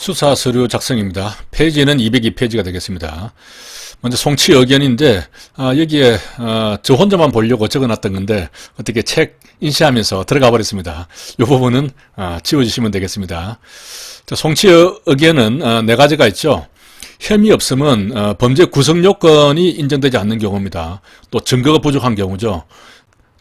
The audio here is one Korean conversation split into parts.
수사 서류 작성입니다. 페이지는 202페이지가 되겠습니다. 먼저 송치 의견인데 아, 여기에 어, 저 혼자만 보려고 적어놨던 건데 어떻게 책 인쇄하면서 들어가 버렸습니다. 이 부분은 아, 지워주시면 되겠습니다. 자, 송치 의견은 어, 네 가지가 있죠. 혐의 없음은 어, 범죄 구성 요건이 인정되지 않는 경우입니다. 또 증거가 부족한 경우죠.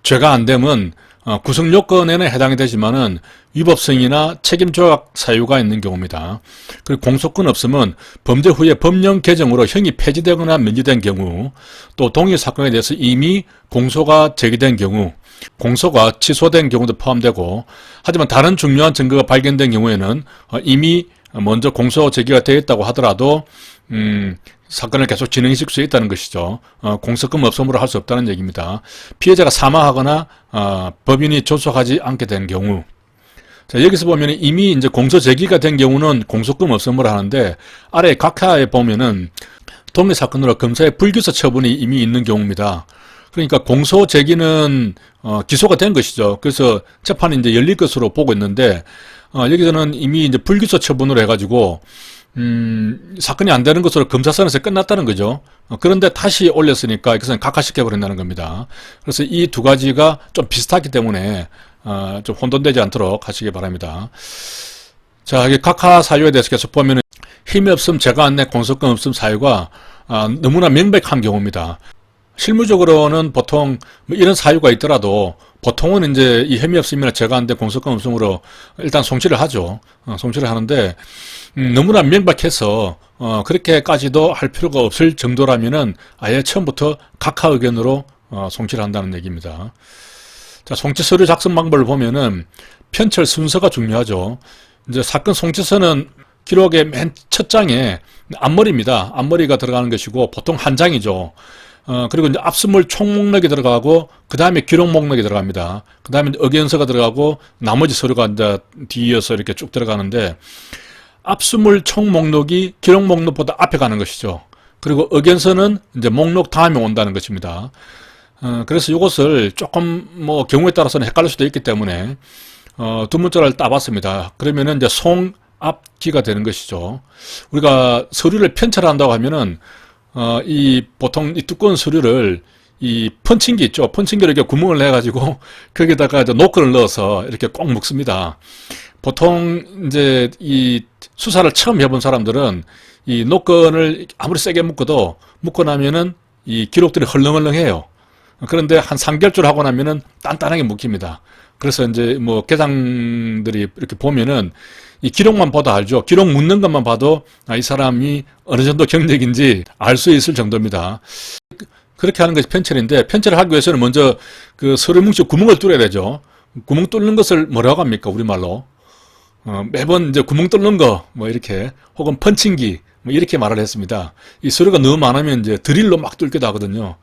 죄가 안 되면 어, 구성 요건에는 해당이 되지만은 위법성이나 책임 조약 사유가 있는 경우입니다. 그리고 공소권 없으면 범죄 후에 법령 개정으로 형이 폐지되거나 면제된 경우, 또 동일 사건에 대해서 이미 공소가 제기된 경우, 공소가 취소된 경우도 포함되고, 하지만 다른 중요한 증거가 발견된 경우에는 어, 이미 먼저 공소 제기가 되어 있다고 하더라도 음, 사건을 계속 진행시킬 수 있다는 것이죠. 어, 공소권 없음으로 할 수 없다는 얘기입니다. 피해자가 사망하거나 어, 법인이 조속하지 않게 된 경우. 자, 여기서 보면 이미 이제 공소 제기가 된 경우는 공소권 없음으로 하는데 아래 각하에 보면은 동일 사건으로 검사의 불기소 처분이 이미 있는 경우입니다. 그러니까 공소 제기는 어, 기소가 된 것이죠. 그래서 재판이 이제 열릴 것으로 보고 있는데 어, 여기서는 이미 이제 불기소 처분으로 해가지고 음, 사건이 안 되는 것으로 검사선에서 끝났다는 거죠. 어, 그런데 다시 올렸으니까 이것은 각하시켜 버린다는 겁니다. 그래서 이 두 가지가 좀 비슷하기 때문에 어, 좀 혼돈되지 않도록 하시기 바랍니다. 자, 이 각하 사유에 대해서 계속 보면은 힘이 없음, 제가 안내 공소권 없음 사유가 아, 너무나 명백한 경우입니다. 실무적으로는 보통 뭐 이런 사유가 있더라도 보통은 이제 이 혐의 없음이나 제가 안돼 공소권 없음으로 일단 송치를 하죠. 어, 송치를 하는데 음, 너무나 명백해서 어, 그렇게까지도 할 필요가 없을 정도라면은 아예 처음부터 각하 의견으로 어, 송치를 한다는 얘기입니다. 자, 송치 서류 작성 방법을 보면은 편철 순서가 중요하죠. 이제 사건 송치서는 기록의 맨 첫 장에 앞머리입니다. 앞머리가 들어가는 것이고 보통 한 장이죠. 어, 그리고 이제 압수물 총 목록이 들어가고, 그 다음에 기록 목록이 들어갑니다. 그 다음에 의견서가 들어가고, 나머지 서류가 이제 뒤이어서 이렇게 쭉 들어가는데, 압수물 총 목록이 기록 목록보다 앞에 가는 것이죠. 그리고 의견서는 이제 목록 다음에 온다는 것입니다. 어, 그래서 이것을 조금 뭐 경우에 따라서는 헷갈릴 수도 있기 때문에, 어, 두 문자를 따봤습니다. 그러면은 이제 송앞기가 되는 것이죠. 우리가 서류를 편철한다고 하면은, 어, 이 보통 이 두꺼운 서류를 이 펀칭기 있죠. 펀칭기를 이렇게 구멍을 내가지고 거기다가 이제 노끈을 넣어서 이렇게 꼭 묶습니다. 보통 이제 이 수사를 처음 해본 사람들은 이 노끈을 아무리 세게 묶어도 묶고 나면은 이 기록들이 헐렁헐렁해요. 그런데 한 3개월줄 하고 나면은 단단하게 묶입니다. 그래서 이제 뭐 계장들이 이렇게 보면은 이 기록만 봐도 알죠. 기록 묻는 것만 봐도 아, 이 사람이 어느 정도 경력인지 알 수 있을 정도입니다. 그렇게 하는 것이 편철인데 편철을 하기 위해서는 먼저 그 서류 뭉치 구멍을 뚫어야 되죠. 구멍 뚫는 것을 뭐라고 합니까? 우리말로. 어, 매번 이제 구멍 뚫는 거, 뭐 이렇게, 혹은 펀칭기, 뭐 이렇게 말을 했습니다. 이 서류가 너무 많으면 이제 드릴로 막 뚫기도 하거든요.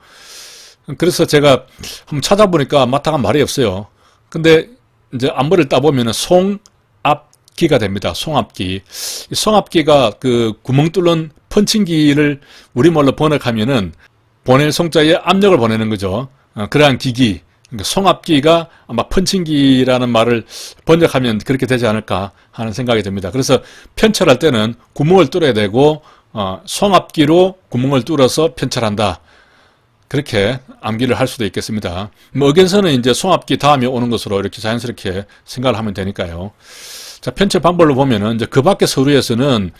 그래서 제가 한번 찾아보니까 마땅한 말이 없어요. 근데 이제 앞머리를 따보면은 송앞기가 됩니다. 송앞기. 이 송앞기가 그 구멍 뚫는 펀칭기를 우리말로 번역하면은 보낼 송자에 압력을 보내는 거죠. 어, 그러한 기기. 그러니까 송압기가 아마 펀칭기라는 말을 번역하면 그렇게 되지 않을까 하는 생각이 듭니다. 그래서 편철할 때는 구멍을 뚫어야 되고 어, 송압기로 구멍을 뚫어서 편철한다. 그렇게 암기를 할 수도 있겠습니다. 뭐 의견서는 이제 송압기 다음에 오는 것으로 이렇게 자연스럽게 생각을 하면 되니까요. 자, 편철 방법을 보면은 이제 그 밖의 서류에서는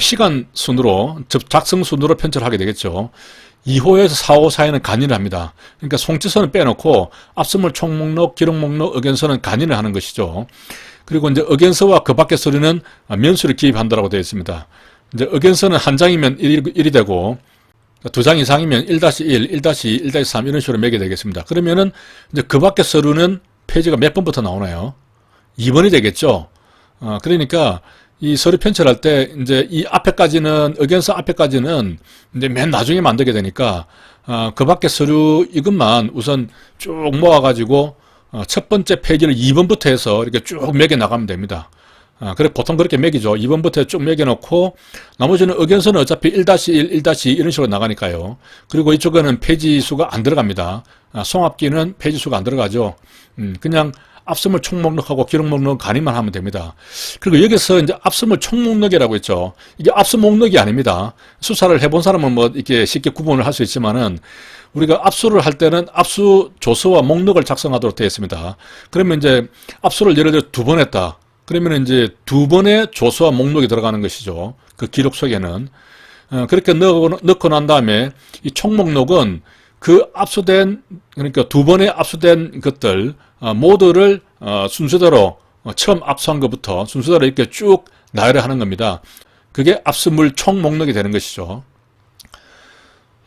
시간 순으로, 즉 작성 순으로 편철하게 되겠죠. 2호에서 4호 사이는 간이를 합니다. 그러니까 송치서는 빼놓고 압수물 총목록, 기록 목록, 의견서는 간이를 하는 것이죠. 그리고 이제 의견서와 그 밖의 서류는 면수를 기입한다라고 되어 있습니다. 이제 의견서는 한 장이면 1이, 1이 되고 두 장 이상이면 1-1, 1-2, 1-3 이런 식으로 매게 되겠습니다. 그러면은 이제 그 밖의 서류는 페이지가 몇 번부터 나오나요? 2번이 되겠죠. 어, 그러니까 이 서류 편철할 때 이제 이 앞에까지는 의견서 앞에까지는 이제 맨 나중에 만들게 되니까 어, 그 밖에 서류 이것만 우선 쭉 모아가지고 어, 첫 번째 페이지를 2번부터 해서 이렇게 쭉 매겨 나가면 됩니다. 아, 그래, 보통 그렇게 매기죠. 2번부터 쭉 매겨놓고, 나머지는 의견서는 어차피 1-1, 1-2 이런 식으로 나가니까요. 그리고 이쪽에는 페이지 수가 안 들어갑니다. 아, 송합기는 페이지 수가 안 들어가죠. 음, 그냥 압수물 총목록하고 기록 목록 가리만 하면 됩니다. 그리고 여기서 이제 압수물 총목록이라고 했죠. 이게 압수 목록이 아닙니다. 수사를 해본 사람은 뭐 이렇게 쉽게 구분을 할 수 있지만은 우리가 압수를 할 때는 압수 조서와 목록을 작성하도록 되어 있습니다. 그러면 이제 압수를 예를 들어 두 번 했다. 그러면 이제 두 번의 조서와 목록이 들어가는 것이죠. 그 기록 속에는. 어, 그렇게 넣고, 넣고 난 다음에 이 총목록은 그 압수된 그러니까 두 번에 압수된 것들 어, 모두를 어, 순서대로 어, 처음 압수한 것부터 순서대로 이렇게 쭉 나열을 하는 겁니다. 그게 압수물 총 목록이 되는 것이죠.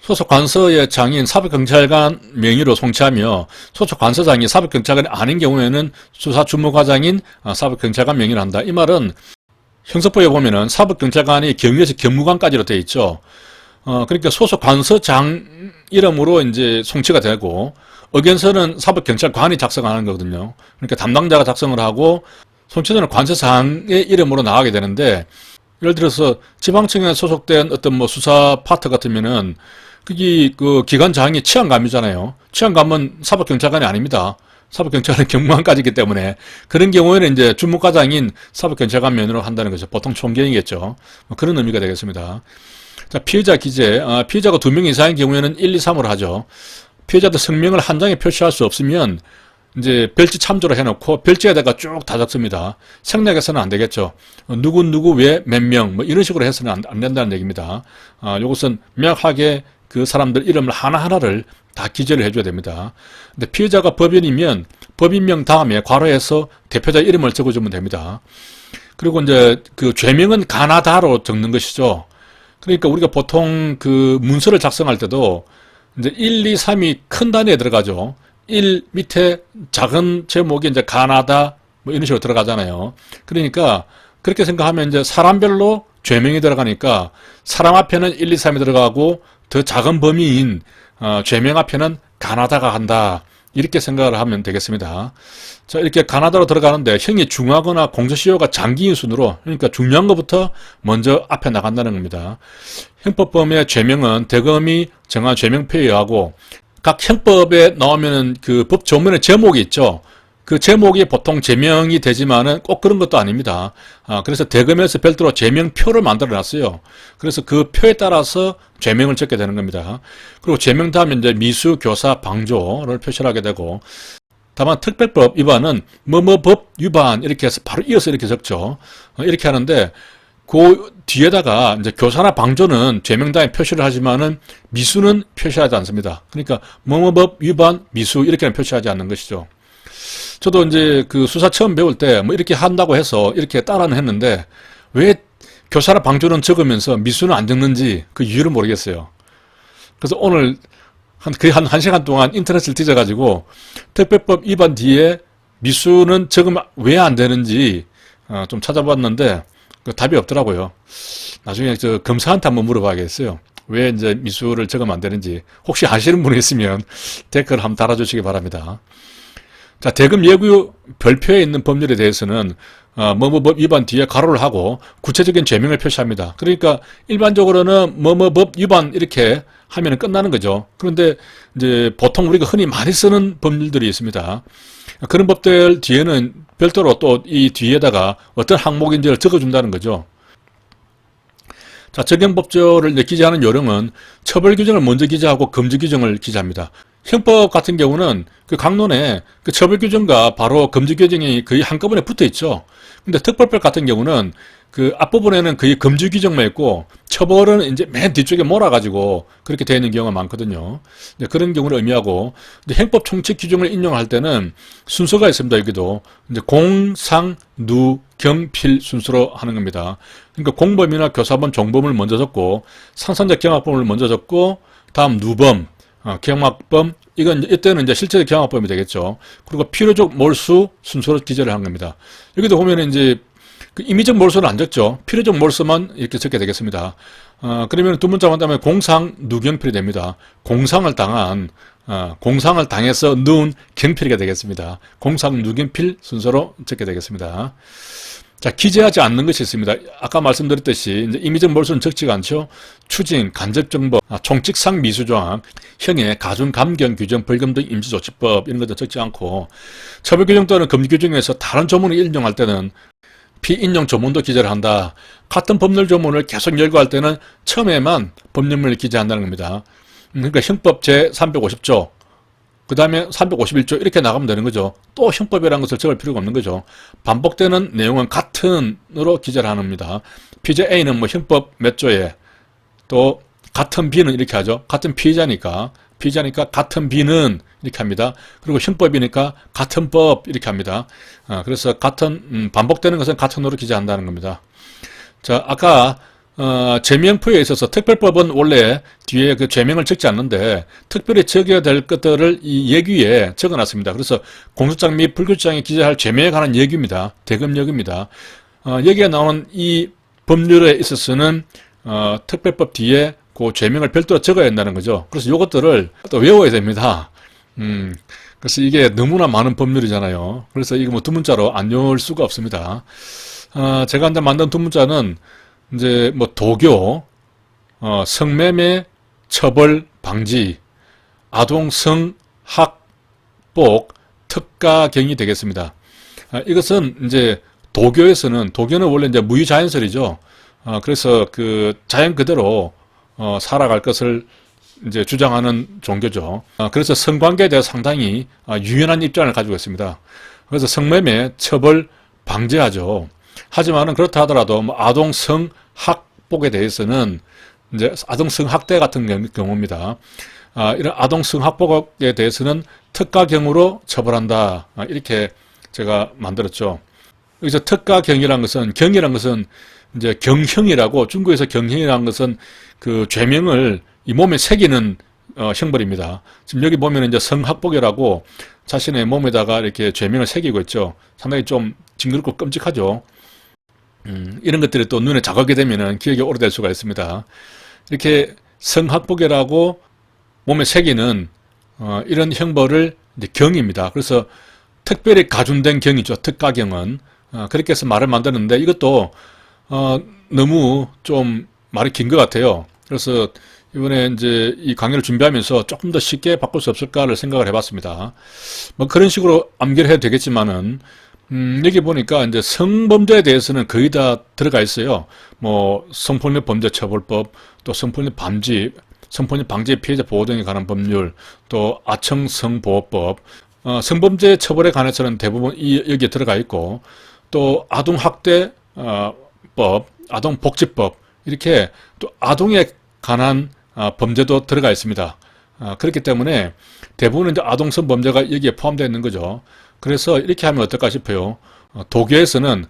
소속 관서의 장인 사법경찰관 명의로 송치하며 소속 관서장이 사법경찰관이 아닌 경우에는 수사 주무과장인 어, 사법경찰관 명의를 한다. 이 말은 형사법에 보면은 사법경찰관이 경위에서 경무관까지로 되어 있죠. 어, 그러니까 소속 관서장 이름으로 이제 송치가 되고, 의견서는 사법경찰관이 작성하는 거거든요. 그러니까 담당자가 작성을 하고, 송치자는 관서장의 이름으로 나가게 되는데, 예를 들어서 지방청에 소속된 어떤 뭐 수사 파트 같으면은, 그게 그 기관장이 치안감이잖아요. 치안감은 사법경찰관이 아닙니다. 사법경찰은 경무관까지기 때문에 그런 경우에는 이제 주무과장인 사법경찰관 면으로 한다는 것이 보통 총경이겠죠. 뭐 그런 의미가 되겠습니다. 자, 피해자 기재. 아, 피해자가 두 명 이상인 경우에는 1, 2, 3으로 하죠. 피해자들 성명을 한 장에 표시할 수 없으면 이제 별지 참조를 해놓고 별지에다가 쭉 다 적습니다. 생략해서는 안 되겠죠. 어, 누구 누구 왜 몇 명 뭐 이런 식으로 해서는 안, 안 된다는 얘기입니다. 아, 이것은 명확하게 그 사람들 이름을 하나하나를 다 기재를 해줘야 됩니다. 근데 피해자가 법인이면 법인명 다음에 괄호에서 대표자 이름을 적어주면 됩니다. 그리고 이제 그 죄명은 가나다로 적는 것이죠. 그러니까 우리가 보통 그 문서를 작성할 때도 이제 1, 2, 3이 큰 단위에 들어가죠. 1 밑에 작은 제목이 이제 가나다 뭐 이런 식으로 들어가잖아요. 그러니까 그렇게 생각하면 이제 사람별로 죄명이 들어가니까 사람 앞에는 1, 2, 3이 들어가고 더 작은 범위인 어, 죄명 앞에는 가나다가 한다. 이렇게 생각을 하면 되겠습니다. 자, 이렇게 가나다로 들어가는데 형이 중하거나 공소시효가 장기인 순으로 그러니까 중요한 것부터 먼저 앞에 나간다는 겁니다. 형법범의 죄명은 대검이 정한 죄명표에 의하고 각 형법에 나오면은 그 법 조문의 제목이 있죠. 그 제목이 보통 제명이 되지만은 꼭 그런 것도 아닙니다. 아, 그래서 대검에서 별도로 제명표를 만들어 놨어요. 그래서 그 표에 따라서 죄명을 적게 되는 겁니다. 그리고 제명 다음에 이제 미수, 교사, 방조를 표시하게 되고 다만 특별법 위반은 뭐뭐법 위반 이렇게 해서 바로 이어서 이렇게 적죠. 어, 이렇게 하는데 그 뒤에다가 이제 교사나 방조는 죄명단에 표시를 하지만은 미수는 표시하지 않습니다. 그러니까 뭐뭐법 위반 미수 이렇게는 표시하지 않는 것이죠. 저도 이제 그 수사 처음 배울 때 뭐 이렇게 한다고 해서 이렇게 따라는 했는데 왜 교사나 방조는 적으면서 미수는 안 적는지 그 이유를 모르겠어요. 그래서 오늘 한, 거의 한, 한 시간 동안 인터넷을 뒤져가지고 특별법 위반 뒤에 미수는 적으면 왜 안 되는지 어, 좀 찾아봤는데 그 답이 없더라고요. 나중에 저 검사한테 한번 물어봐야겠어요. 왜 이제 미수를 적으면 안 되는지 혹시 아시는 분이 있으면 댓글 한번 달아주시기 바랍니다. 자, 대금 예구 별표에 있는 법률에 대해서는 어, 뭐뭐법 위반 뒤에 가로를 하고 구체적인 죄명을 표시합니다. 그러니까 일반적으로는 뭐뭐법 위반 이렇게 하면 끝나는 거죠. 그런데 이제 보통 우리가 흔히 많이 쓰는 법률들이 있습니다. 그런 법들 뒤에는 별도로 또 이 뒤에다가 어떤 항목인지를 적어준다는 거죠. 자, 적용법조를 기재하는 요령은 처벌 규정을 먼저 기재하고 금지 규정을 기재합니다. 형법 같은 경우는 그 강론에 그 처벌 규정과 바로 금지 규정이 거의 한꺼번에 붙어 있죠. 근데 특별법 같은 경우는 그 앞부분에는 거의 금지 규정만 있고 처벌은 이제 맨 뒤쪽에 몰아가지고 그렇게 되어 있는 경우가 많거든요. 그런 경우를 의미하고 행법 총칙 규정을 인용할 때는 순서가 있습니다. 여기도 이제 공 상 누 경 필 순서로 하는 겁니다. 그러니까 공범이나 교사범, 종범을 먼저 적고 상산자 경합범을 먼저 적고 다음 누범, 어, 경합범 이건 이때는 이제 실제 경합범이 되겠죠. 그리고 필요적 몰수 순서로 기재를 한 겁니다. 여기도 보면 이제 그 임의적 몰수는 안 적죠. 필요적 몰수만 이렇게 적게 되겠습니다. 어, 그러면 두 문자만 다음에 공상 누경필이 됩니다. 공상을 당한 어, 공상을 당해서 누운 경필이가 되겠습니다. 공상 누경필 순서로 적게 되겠습니다. 자, 기재하지 않는 것이 있습니다. 아까 말씀드렸듯이 이제 임의적 몰수는 적지가 않죠. 추징, 간접정보, 아, 총칙상 미수조항, 형의 가중 감경 규정, 벌금 등 임시조치법 이런 것도 적지 않고 처벌 규정 또는 금지 규정에서 다른 조문을 인용할 때는 피인용 조문도 기재를 한다. 같은 법률 조문을 계속 열거할 때는 처음에만 법률문을 기재한다는 겁니다. 음, 그러니까 형법 제 350조 그 다음에 351조 이렇게 나가면 되는 거죠. 또 형법이라는 것을 적을 필요가 없는 거죠. 반복되는 내용은 같은으로 기재를 하는 겁니다. 피제 A는 뭐 형법 몇 조에 또 같은 B는 이렇게 하죠. 같은 피의자니까 피의자니까 같은 B는 이렇게 합니다. 그리고 형법이니까 같은 법 이렇게 합니다. 아, 그래서 같은 음, 반복되는 것은 같은으로 기재한다는 겁니다. 자 아까 어, 제명표에 있어서 특별법은 원래 뒤에 그 제명을 적지 않는데 특별히 적어야 될 것들을 이 예규에 적어놨습니다. 그래서 공소장 및 불교장에 기재할 제명에 관한 예규입니다. 대금역입니다. 어, 여기에 나오는 이 법률에 있어서는 어, 특별법 뒤에 그 제명을 별도로 적어야 한다는 거죠. 그래서 이것들을 또 외워야 됩니다. 음, 그래서 이게 너무나 많은 법률이잖아요. 그래서 이거 뭐 두 문자로 안 외울 수가 없습니다. 어, 제가 이제 만든 두 문자는 이제 뭐 도교, 어, 성매매 처벌 방지, 아동 성학복 특가경이 되겠습니다. 아, 이것은 이제 도교에서는 도교는 원래 이제 무유자연설이죠. 어, 그래서 그 자연 그대로 어, 살아갈 것을 이제 주장하는 종교죠. 어, 그래서 성관계에 대해 상당히 어, 유연한 입장을 가지고 있습니다. 그래서 성매매 처벌 방지하죠. 하지만은 그렇다 하더라도 뭐 아동 성 학복에 대해서는 이제 아동 성 학대 같은 경우입니다. 아, 이런 아동 성학복에 대해서는 특가경으로 처벌한다. 아, 이렇게 제가 만들었죠. 여기서 특가경이라는 것은 경이라는 것은 이제 경형이라고 중국에서 경형이라는 것은 그 죄명을 이 몸에 새기는 어, 형벌입니다. 지금 여기 보면 이제 성학복이라고 자신의 몸에다가 이렇게 죄명을 새기고 있죠. 상당히 좀 징그럽고 끔찍하죠. 음, 이런 것들이 또 눈에 자극이 되면은 기억이 오래될 수가 있습니다. 이렇게 성학복이라고 몸에 새기는 어, 이런 형벌을 경입니다. 그래서 특별히 가중된 경이죠. 특가경은 어, 그렇게 해서 말을 만드는데 이것도 어, 너무 좀 말이 긴 것 같아요. 그래서 이번에 이제 이 강의를 준비하면서 조금 더 쉽게 바꿀 수 없을까를 생각을 해봤습니다. 뭐 그런 식으로 암기를 해도 되겠지만은 음, 여기 보니까 이제 성범죄에 대해서는 거의 다 들어가 있어요. 뭐 성폭력 범죄 처벌법, 또 성폭력 방지, 성폭력 방지 피해자 보호 등에 관한 법률, 또 아청 성보호법, 어, 성범죄 처벌에 관해서는 대부분 이 여기에 들어가 있고, 또 아동 학대 어, 법, 아동 복지법 이렇게 또 아동에 관한 어, 범죄도 들어가 있습니다. 어, 그렇기 때문에 대부분 이제 아동 성 범죄가 여기에 포함되어 있는 거죠. 그래서 이렇게 하면 어떨까 싶어요. 어, 도교에서는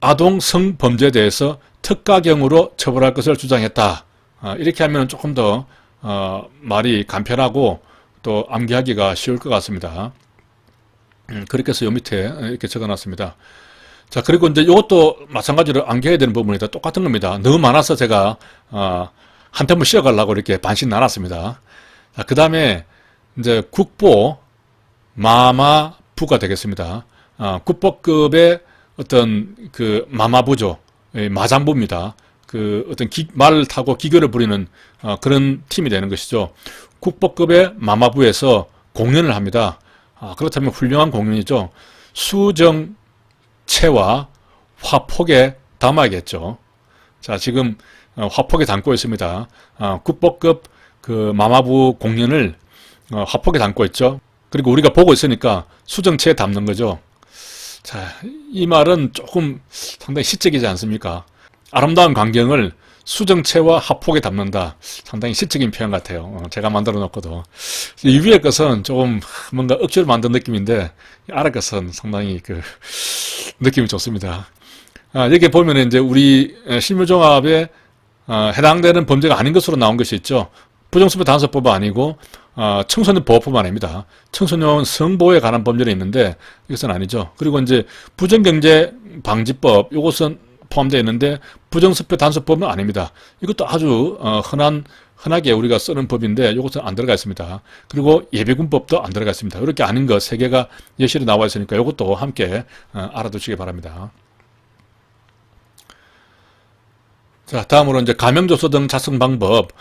아동 성 범죄에 대해서 특가경으로 처벌할 것을 주장했다. 어, 이렇게 하면 조금 더 어, 말이 간편하고 또 암기하기가 쉬울 것 같습니다. 음, 그렇게 해서 요 밑에 이렇게 적어놨습니다. 자 그리고 이제 이것도 마찬가지로 암기해야 되는 부분이다. 똑같은 겁니다. 너무 많아서 제가 한 템을 씌어가려고 이렇게 반씩 나눴습니다. 자, 그 다음에 이제 국보 마마 부가 되겠습니다. 아, 국보급의 어떤 그 마마부죠. 예, 마장부입니다. 그 어떤 기, 말을 타고 기교를 부리는 어, 그런 팀이 되는 것이죠. 국보급의 마마부에서 공연을 합니다. 아, 그렇다면 훌륭한 공연이죠. 수정체와 화폭에 담아야겠죠. 자, 지금 어, 화폭에 담고 있습니다. 어, 국보급 그 마마부 공연을 어, 화폭에 담고 있죠. 그리고 우리가 보고 있으니까 수정체에 담는 거죠. 자, 이 말은 조금 상당히 시적이지 않습니까? 아름다운 광경을 수정체와 합폭에 담는다. 상당히 시적인 표현 같아요. 어, 제가 만들어 놓고도. 이 위에 것은 조금 뭔가 억지로 만든 느낌인데, 아래 것은 상당히 그, 느낌이 좋습니다. 아, 여기 보면 이제 우리 실무종합에 어, 해당되는 범죄가 아닌 것으로 나온 것이 있죠. 부정수배 단속법 아니고 어, 청소년 보호법 아닙니다. 청소년 성보호에 관한 법률이 있는데 이것은 아니죠. 그리고 이제 부정경제 방지법 이것은 포함되어 있는데 부정수배 단속법은 아닙니다. 이것도 아주 어, 흔한 흔하게 우리가 쓰는 법인데 이것은 안 들어가 있습니다. 그리고 예비군법도 안 들어가 있습니다. 이렇게 아닌 것 세 개가 예시로 나와 있으니까 이것도 함께 어, 알아두시기 바랍니다. 자, 다음으로 이제 가명조서 등 작성 방법,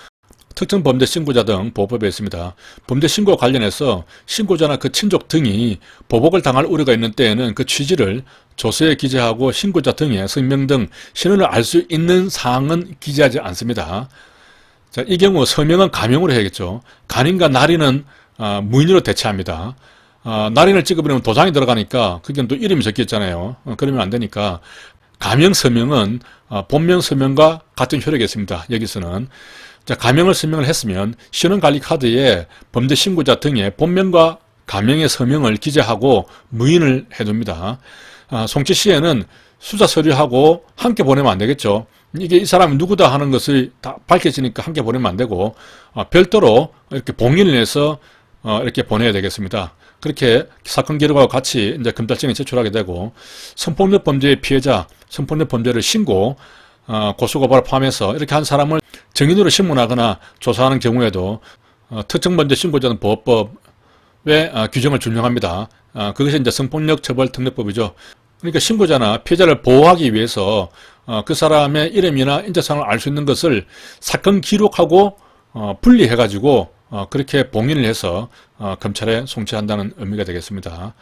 특정 범죄 신고자 등 보호법에 있습니다. 범죄 신고 관련해서 신고자나 그 친족 등이 보복을 당할 우려가 있는 때에는 그 취지를 조서에 기재하고 신고자 등의 성명 등 신원을 알 수 있는 사항은 기재하지 않습니다. 자, 이 경우 서명은 가명으로 해야겠죠. 간인과 날인은 아, 무인으로 대체합니다. 아, 날인을 찍어버리면 도장이 들어가니까 그게 또 이름이 적혀 있잖아요. 어, 그러면 안 되니까 가명 서명은 어, 본명 서명과 같은 효력이 있습니다. 여기서는 자, 가명을 서명을 했으면 신원관리 카드에 범죄 신고자 등의 본명과 가명의 서명을 기재하고 무인을 해둡니다. 아, 송치 시에는 수사 서류하고 함께 보내면 안 되겠죠. 이게 이 사람이 누구다 하는 것을 다 밝혀지니까 함께 보내면 안 되고 어, 별도로 이렇게 봉인을 해서 어, 이렇게 보내야 되겠습니다. 그렇게 사건 기록하고 같이 이제 검찰청에 제출하게 되고 성폭력 범죄의 피해자, 성폭력 범죄를 신고 어, 고소고발을 포함해서 이렇게 한 사람을 증인으로 신문하거나 조사하는 경우에도 어, 특정 범죄 신고자는 보호법에 어, 규정을 준용합니다. 어, 그것이 이제 성폭력 처벌 특례법이죠. 그러니까 신고자나 피해자를 보호하기 위해서 어, 그 사람의 이름이나 인적사항을 알 수 있는 것을 사건 기록하고 어, 분리해가지고 어, 그렇게 봉인을 해서 어, 검찰에 송치한다는 의미가 되겠습니다.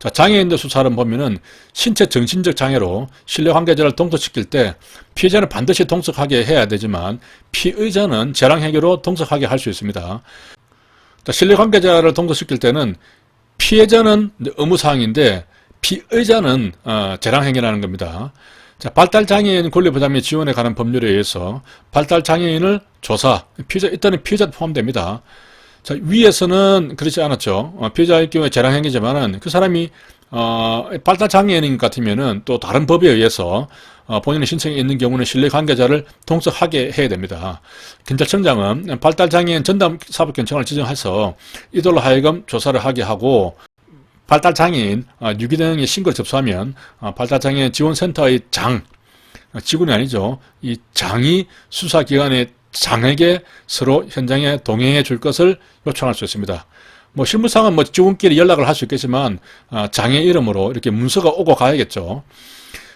자, 장애인들 수사를 보면은 신체 정신적 장애로 신뢰 관계자를 동석시킬 때 피해자는 반드시 동석하게 해야 되지만 피의자는 재량 행위로 동석하게 할 수 있습니다. 자, 신뢰 관계자를 동석시킬 때는 피해자는 의무사항인데 피의자는 어, 재량 행위라는 겁니다. 자, 발달장애인 권리보장및 지원에 관한 법률에 의해서 발달장애인을 조사, 피해자, 일단은 피해자도 포함됩니다. 자, 위에서는 그렇지 않았죠. 어, 피해자의 경우에 재량행위지만은 그 사람이, 어, 발달 장애인 같으면은 또 다른 법에 의해서 어, 본인의 신청이 있는 경우는 신뢰 관계자를 동석하게 해야 됩니다. 경찰청장은 발달 장애인 전담 사법경찰을 지정해서 이들로 하여금 조사를 하게 하고 발달 장애인 어, 유기등의 신고를 접수하면 어, 발달 장애인 지원센터의 장, 어, 직원이 아니죠. 이 장이 수사기관의 장에게 서로 현장에 동행해 줄 것을 요청할 수 있습니다. 뭐 실무상은 뭐 직원끼리 연락을 할 수 있겠지만 장의 이름으로 이렇게 문서가 오고 가야겠죠.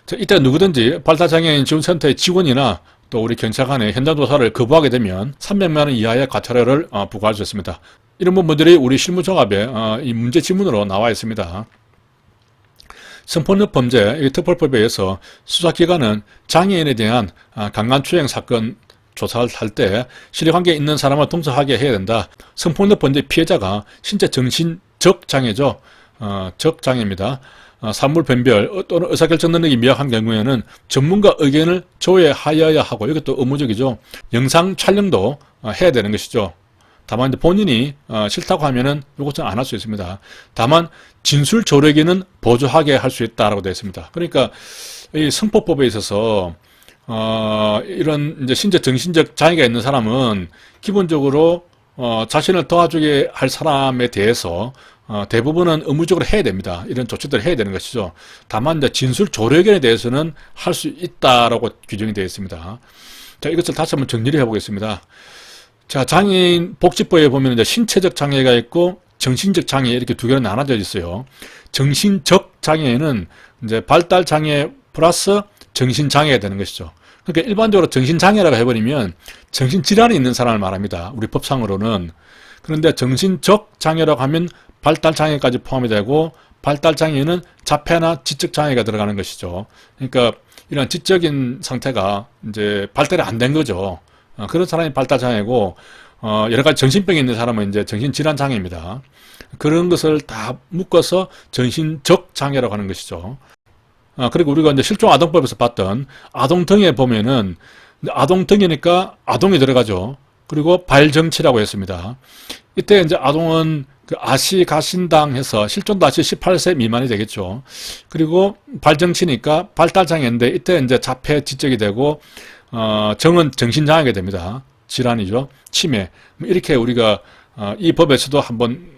자, 이때 누구든지 발달장애인 지원센터의 직원이나 또 우리 경찰관의 현장 조사를 거부하게 되면 300만 원 이하의 과태료를 부과할 수 있습니다. 이런 부분들이 우리 실무종합에 어, 이 문제 지문으로 나와 있습니다. 성폭력 범죄 특별법에 의해서 수사기관은 장애인에 대한 어, 강간추행 사건 조사를 할 때 실력관계에 있는 사람을 동석하게 해야 된다. 성폭력 범죄 피해자가 신체 정신적 장애죠. 어, 적 장애입니다. 어, 산물 변별 또는 의사결정 능력이 미약한 경우에는 전문가 의견을 조회하여야 하고 이것도 의무적이죠. 영상 촬영도 어, 해야 되는 것이죠. 다만 본인이 어, 싫다고 하면은 이것은 안 할 수 있습니다. 다만 진술 조력에는 보조하게 할 수 있다라고 되어 있습니다. 그러니까 이 성폭법에 있어서 어, 이런 이제 신체 정신적 장애가 있는 사람은 기본적으로 어, 자신을 도와주게 할 사람에 대해서 어, 대부분은 의무적으로 해야 됩니다. 이런 조치들을 해야 되는 것이죠. 다만 이제 진술 조력에 대해서는 할 수 있다라고 규정이 되어 있습니다. 자, 이것을 다시 한번 정리를 해보겠습니다. 자, 장애인 복지법에 보면 이제 신체적 장애가 있고 정신적 장애 이렇게 두 개로 나눠져 있어요. 정신적 장애는 이제 발달 장애 플러스 정신 장애가 되는 것이죠. 그러니까 일반적으로 정신 장애라고 해버리면 정신 질환이 있는 사람을 말합니다. 우리 법상으로는. 그런데 정신적 장애라고 하면 발달 장애까지 포함이 되고 발달 장애는 자폐나 지적 장애가 들어가는 것이죠. 그러니까 이런 지적인 상태가 이제 발달이 안 된 거죠. 어, 그런 사람이 발달장애고 어, 여러 가지 정신병이 있는 사람은 이제 정신질환 장애입니다. 그런 것을 다 묶어서 정신적 장애라고 하는 것이죠. 아, 그리고 우리가 이제 실종 아동법에서 봤던 아동 등에 보면은 아동 등이니까 아동이 들어가죠. 그리고 발정치라고 했습니다. 이때 이제 아동은 그 아시 가신당 해서 실존도 아시 18세 미만이 되겠죠. 그리고 발정치니까 발달 장애인데 이때 이제 자폐 지적이 되고 어, 정은 정신 장애가 됩니다. 질환이죠. 치매. 뭐 이렇게 우리가 어, 이 법에서도 한번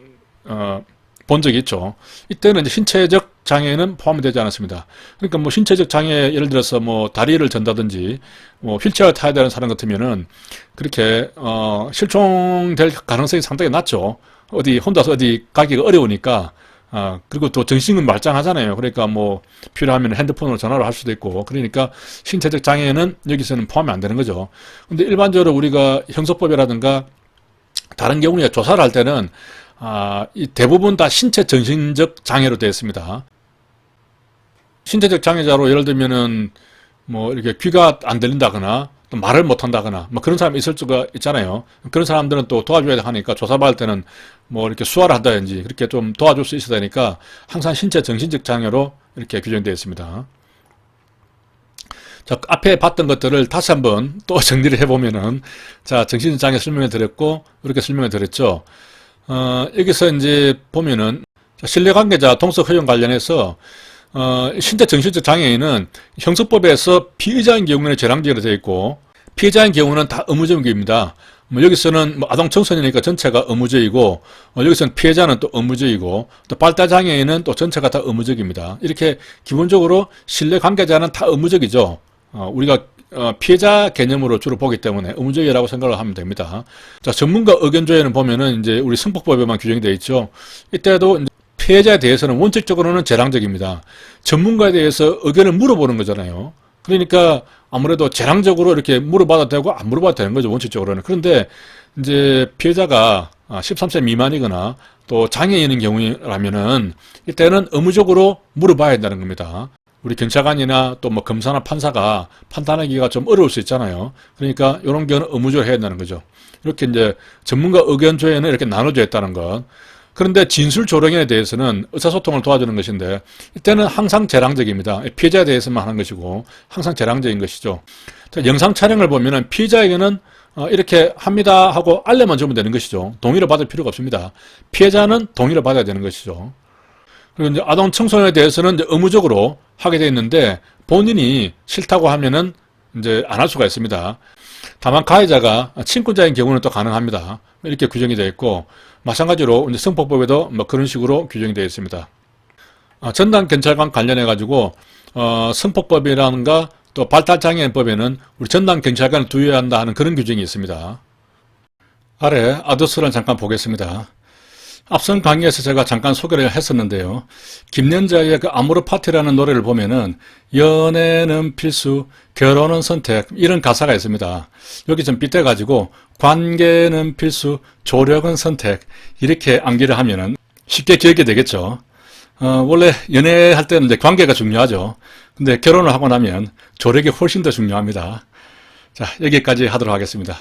어, 본 적이 있죠. 이때는 이제 신체적 장애는 포함이 되지 않았습니다. 그러니까 뭐 신체적 장애 예를 들어서 뭐 다리를 전다든지 뭐 휠체어 타야 되는 사람 같으면은 그렇게 어 실종될 가능성이 상당히 낮죠. 어디 혼자서 어디 가기가 어려우니까 아, 그리고 또 정신은 말짱하잖아요. 그러니까 뭐 필요하면 핸드폰으로 전화를 할 수도 있고 그러니까 신체적 장애는 여기서는 포함이 안 되는 거죠. 근데 일반적으로 우리가 형소법이라든가 다른 경우에 조사를 할 때는 아, 이 대부분 다 신체 정신적 장애로 되어 있습니다. 신체적 장애자로 예를 들면은 뭐 이렇게 귀가 안 들린다거나 또 말을 못 한다거나 뭐 그런 사람이 있을 수가 있잖아요. 그런 사람들은 또 도와줘야 하니까 조사받을 때는 뭐 이렇게 수화를 한다든지 그렇게 좀 도와줄 수 있어야 되니까 항상 신체 정신적 장애로 이렇게 규정되어 있습니다. 자, 앞에 봤던 것들을 다시 한번 또 정리를 해보면은, 자, 정신적 장애 설명을 드렸고, 이렇게 설명을 드렸죠. 어, 여기서 이제 보면은, 자, 신뢰 관계자 동석 허용 관련해서, 어, 신체 정신적 장애인은 형사법에서 피의자인 경우는 재량적으로 되어 있고, 피해자인 경우는 다 의무적입니다. 뭐 여기서는 뭐 아동 청소년이니까 전체가 의무적이고 어, 여기서는 피해자는 또 의무적이고 또 발달 장애인은 또 전체가 다 의무적입니다. 이렇게 기본적으로 신뢰 관계자는 다 의무적이죠. 어, 우리가 어, 피해자 개념으로 주로 보기 때문에 의무적이라고 생각을 하면 됩니다. 자, 전문가 의견 조회는 보면은 이제 우리 승법법에만 규정이 되어 있죠. 이때도 피해자에 대해서는 원칙적으로는 재량적입니다. 전문가에 대해서 의견을 물어보는 거잖아요. 그러니까 아무래도 재량적으로 이렇게 물어봐도 되고 안 물어봐도 되는 거죠, 원칙적으로는. 그런데 이제 피해자가 13세 미만이거나 또 장애인인 경우라면은 이때는 의무적으로 물어봐야 된다는 겁니다. 우리 경찰관이나 또 뭐 검사나 판사가 판단하기가 좀 어려울 수 있잖아요. 그러니까 이런 경우는 의무적으로 해야 된다는 거죠. 이렇게 이제 전문가 의견 조회는 이렇게 나눠져 있다는 것. 그런데 진술 조력에 대해서는 의사소통을 도와주는 것인데 이때는 항상 재량적입니다. 피해자에 대해서만 하는 것이고 항상 재량적인 것이죠. 자, 영상 촬영을 보면은 피해자에게는 어, 이렇게 합니다 하고 알려만 주면 되는 것이죠. 동의를 받을 필요가 없습니다. 피해자는 동의를 받아야 되는 것이죠. 그리고 이제 아동 청소년에 대해서는 이제 의무적으로 하게 되어 있는데 본인이 싫다고 하면은 이제 안 할 수가 있습니다. 다만 가해자가 친권자인 경우는 또 가능합니다. 이렇게 규정이 되어 있고 마찬가지로 이제 성폭법에도 뭐 그런 식으로 규정이 되어 있습니다. 아, 전담 경찰관 관련해 가지고 어, 성폭법이라는가 또 발달장애인법에는 우리 전담 경찰관을 두어야 한다 하는 그런 규정이 있습니다. 아래 아더스를 잠깐 보겠습니다. 앞선 강의에서 제가 잠깐 소개를 했었는데요. 김연자의 그 아모르 파티라는 노래를 보면은 연애는 필수, 결혼은 선택 이런 가사가 있습니다. 여기 좀 빗대 가지고 관계는 필수, 조력은 선택 이렇게 암기를 하면은 쉽게 기억이 되겠죠. 어, 원래 연애할 때는 이제 관계가 중요하죠. 근데 결혼을 하고 나면 조력이 훨씬 더 중요합니다. 자, 여기까지 하도록 하겠습니다.